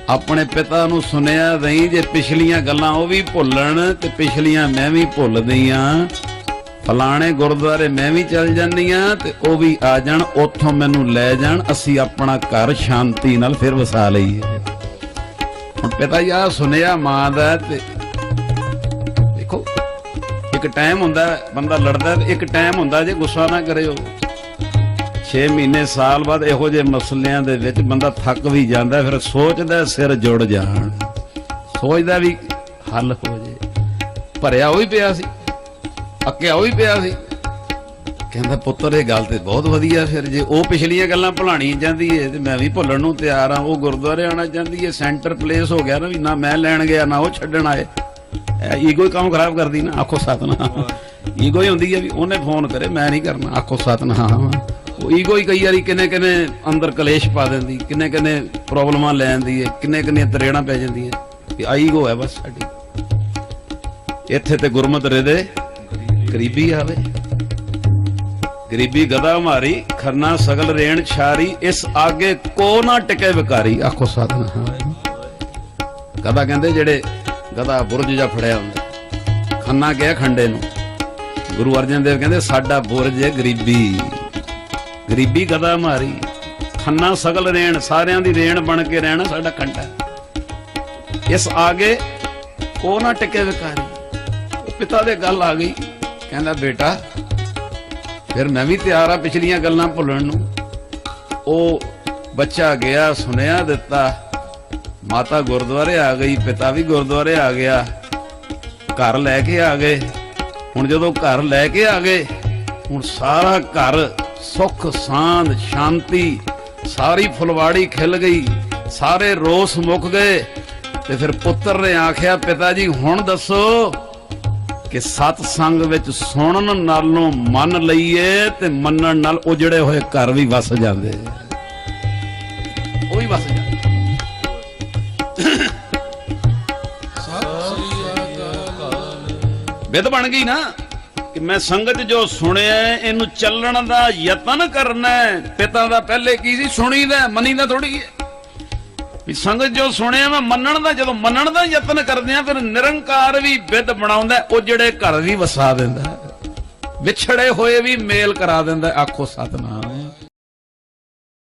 ਆਪਣੇ ਪਿਤਾ ਨੂੰ ਸੁਨੇਹਾ ਨਹੀਂ ਜੇ ਪਿਛਲੀਆਂ ਗੱਲਾਂ ਉਹ ਵੀ ਭੁੱਲਣ, ਤੇ ਪਿਛਲੀਆਂ ਮੈਂ ਵੀ ਭੁੱਲਦੀ ਭੁੱਲਦੀਆਂ ਫਲਾਣੇ ਗੁਰਦੁਆਰੇ ਮੈਂ ਵੀ ਚੱਲ ਜਾਂਦੀਆਂ, ਤੇ ਉਹ ਵੀ ਆ ਜਾਣ, ਉੱਥੋਂ ਮੈਨੂੰ ਲੈ ਜਾਣ, ਅਸੀਂ ਆਪਣਾ ਘਰ ਸ਼ਾਂਤੀ ਨਾਲ ਫਿਰ ਵਸਾ ਲਈਏ। ਹੁਣ ਪਿਤਾ ਜੀ ਆ ਸੁਨੇਹਾ ਮਾਂ ਦਾ ਤੇ ਇੱਕ ਟਾਈਮ ਹੁੰਦਾ ਬੰਦਾ ਲੜਦਾ ਇੱਕ ਟਾਈਮ ਹੁੰਦਾ ਜੇ ਗੁੱਸਾ ਨਾ ਕਰਿਓ 6 ਮਹੀਨੇ ਸਾਲ ਬਾਅਦ ਇਹੋ ਜਿਹੇ ਮਸਲਿਆਂ ਦੇ ਵਿੱਚ ਬੰਦਾ ਥੱਕ ਵੀ ਜਾਂਦਾ ਫਿਰ ਸੋਚਦਾ ਸਿਰ ਜੁੜ ਜਾਣ। ਸੋਚਦਾ ਵੀ ਹੱਲ ਹੋ ਜੇ। ਭਰਿਆ ਉਹ ਵੀ ਪਿਆ ਸੀ, ਅੱਕਿਆ ਉਹ ਵੀ ਪਿਆ ਸੀ। ਕਹਿੰਦਾ, ਪੁੱਤਰ, ਇਹ ਗੱਲ ਤੇ ਬਹੁਤ ਵਧੀਆ, ਫਿਰ ਜੇ ਉਹ ਪਿਛਲੀਆਂ ਗੱਲਾਂ ਭੁਲਾਣੀ ਜਾਂਦੀ ਏ, ਤੇ ਮੈਂ ਵੀ ਭੁੱਲਣ ਨੂੰ ਤਿਆਰ ਆ ਉਹ ਗੁਰਦੁਆਰੇ ਆਣਾ ਚਾਹੁੰਦੀ ਏ, ਸੈਂਟਰ ਪਲੇਸ ਹੋ ਗਿਆ ਨਾ ਵੀ ਨਾ ਮੈਂ ਲੈਣ ਗਿਆ, ਨਾ ਉਹ ਛੱਡਣ ਆਏ। ਈਗੋ ਹੀ ਕੰਮ ਖਰਾਬ ਕਰਦੀ ਨਾ? ਆਖੋ ਸਤਨਾਮ। ਈਗੋ ਹੀ ਹੁੰਦੀ ਹੈ ਵੀ ਉਹਨੇ ਫੋਨ ਕਰੇ ਮੈਂ ਨਹੀਂ ਕਰਨਾ। ਆਖੋ ਸਤਨਾਮ। ਉਹ ਈਗੋ ਹੀ ਕਈ ਵਾਰੀ ਕਿੰਨੇ ਕਿੰਨੇ ਅੰਦਰ ਕਲੇਸ਼ ਪਾ ਦਿੰਦੀ ਕਿੰਨੇ ਕਿੰਨੇ ਪ੍ਰੋਬਲਮਾਂ ਲੈ ਆਂਦੀ ਹੈ ਕਿੰਨੇ ਕਿੰਨੇ ਤਰੇੜਾਂ ਪੈ ਜਾਂਦੀਆਂ ਵੀ ਆ ਈਗੋ ਹੈ ਬਸ ਸਾਡੀ। ਇੱਥੇ ਤੇ ਗੁਰਮਤ ਦੇ ਗਰੀਬੀ ਆਵੇ। ਗਰੀਬੀ ਗਦਾ ਮਾਰੀ ਖਰਨਾ ਸਗਲ ਰੇਣ ਛਾਰੀ ਇਸ ਆਗੇ ਕੋ ਨਾ ਟਿਕੇ ਵਿਕਾਰੀ। ਆਖੋ ਸਤਨਾਮ। ਗਦਾ ਕਹਿੰਦੇ ਜਿਹੜੇ ਗਦਾ ਬੁਰਜ ਜਾਂ ਫੜਿਆ ਹੁੰਦਾ। ਖੰਨਾ ਗਿਆ ਖੰਡੇ ਨੂੰ। ਗੁਰੂ ਅਰਜਨ ਦੇਵ ਕਹਿੰਦੇ, ਸਾਡਾ ਬੁਰਜ ਹੈ ਗਰੀਬੀ। ਗਰੀਬੀ ਗਦਾ ਮਾਰੀ? ਖੰਨਾ ਸਗਲ ਰੇਣ, ਸਾਰਿਆਂ ਦੀ ਰੇਣ ਬਣ ਕੇ ਰਹਿਣਾ ਸਾਡਾ ਖੰਡਾ ਇਸ ਆਗੇ ਕੋ ਨਾ ਟਿਕੇ ਵਿਕਾਰੀ। ਉਹ ਪਿਤਾ ਦੇ ਗੱਲ ਆ ਗਈ। ਕਹਿੰਦਾ, ਬੇਟਾ, ਫਿਰ ਮੈਂ ਵੀ ਤਿਆਰ ਆ ਪਿਛਲੀਆਂ ਗੱਲਾਂ ਭੁੱਲਣ ਨੂੰ। ਉਹ ਬੱਚਾ ਗਿਆ, ਸੁਨੇਹਾ ਦਿੱਤਾ। ਮਾਤਾ ਗੁਰਦੁਆਰੇ ਆ ਗਈ, ਪਿਤਾ ਵੀ ਗੁਰਦੁਆਰੇ ਆ ਗਿਆ। ਘਰ ਲੈ ਕੇ ਆ ਗਏ। ਹੁਣ ਜਦੋਂ ਘਰ ਲੈ ਕੇ ਆ ਗਏ, ਹੁਣ ਸਾਰਾ ਘਰ ਸੁੱਖ ਸਾਂਦ ਸ਼ਾਂਤੀ, ਸਾਰੀ ਫੁਲਵਾੜੀ ਖਿਲ ਗਈ, ਸਾਰੇ ਰੋਸ ਮੁੱਕ ਗਏ। ਤੇ ਫਿਰ ਪੁੱਤਰ ਨੇ ਆਖਿਆ, ਪਿਤਾ ਜੀ, ਹੁਣ ਦੱਸੋ ਕਿ ਸਤ ਸੰਗ ਵਿੱਚ ਸੁਣਨ ਨਾਲੋਂ ਮੰਨ ਲਈਏ ਤੇ ਮੰਨਣ ਨਾਲ ਉਜੜੇ ਹੋਏ ਘਰ ਵੀ ਵਸ ਜਾਂਦੇ। ਉਹ ਵੀ ਵਸ ਜਾਂਦੇ ਵਿਧ ਬਣ ਗਈ ਨਾ ਕਿ ਮੈਂ ਸੰਗਤ ਜੋ ਸੁਣਿਆ ਇਹਨੂੰ ਚੱਲਣ ਦਾ ਯਤਨ ਕਰਨਾ ਪਿਤਾ ਦਾ ਪਹਿਲੇ ਕੀ ਸੀ? ਸੁਣੀਦਾ ਮੰਨੀਦਾ ਥੋੜੀ ਹੈ। ਵੀ ਸੰਗਤ ਜੋ ਸੁਣਿਆ, ਮੈਂ ਮੰਨਣ ਦਾ, ਜਦੋਂ ਮੰਨਣ ਦਾ ਯਤਨ ਕਰਦੇ ਆ ਫਿਰ ਨਿਰੰਕਾਰ ਵੀ ਵਿਧ ਬਣਾਉਂਦਾ ਉਹ ਜਿਹੜੇ ਘਰ ਵੀ ਵਸਾ ਦਿੰਦਾ ਵਿਛੜੇ ਹੋਏ ਵੀ ਮੇਲ ਕਰਾ ਦਿੰਦਾ ਆਖੋ ਸਤਨਾਮ।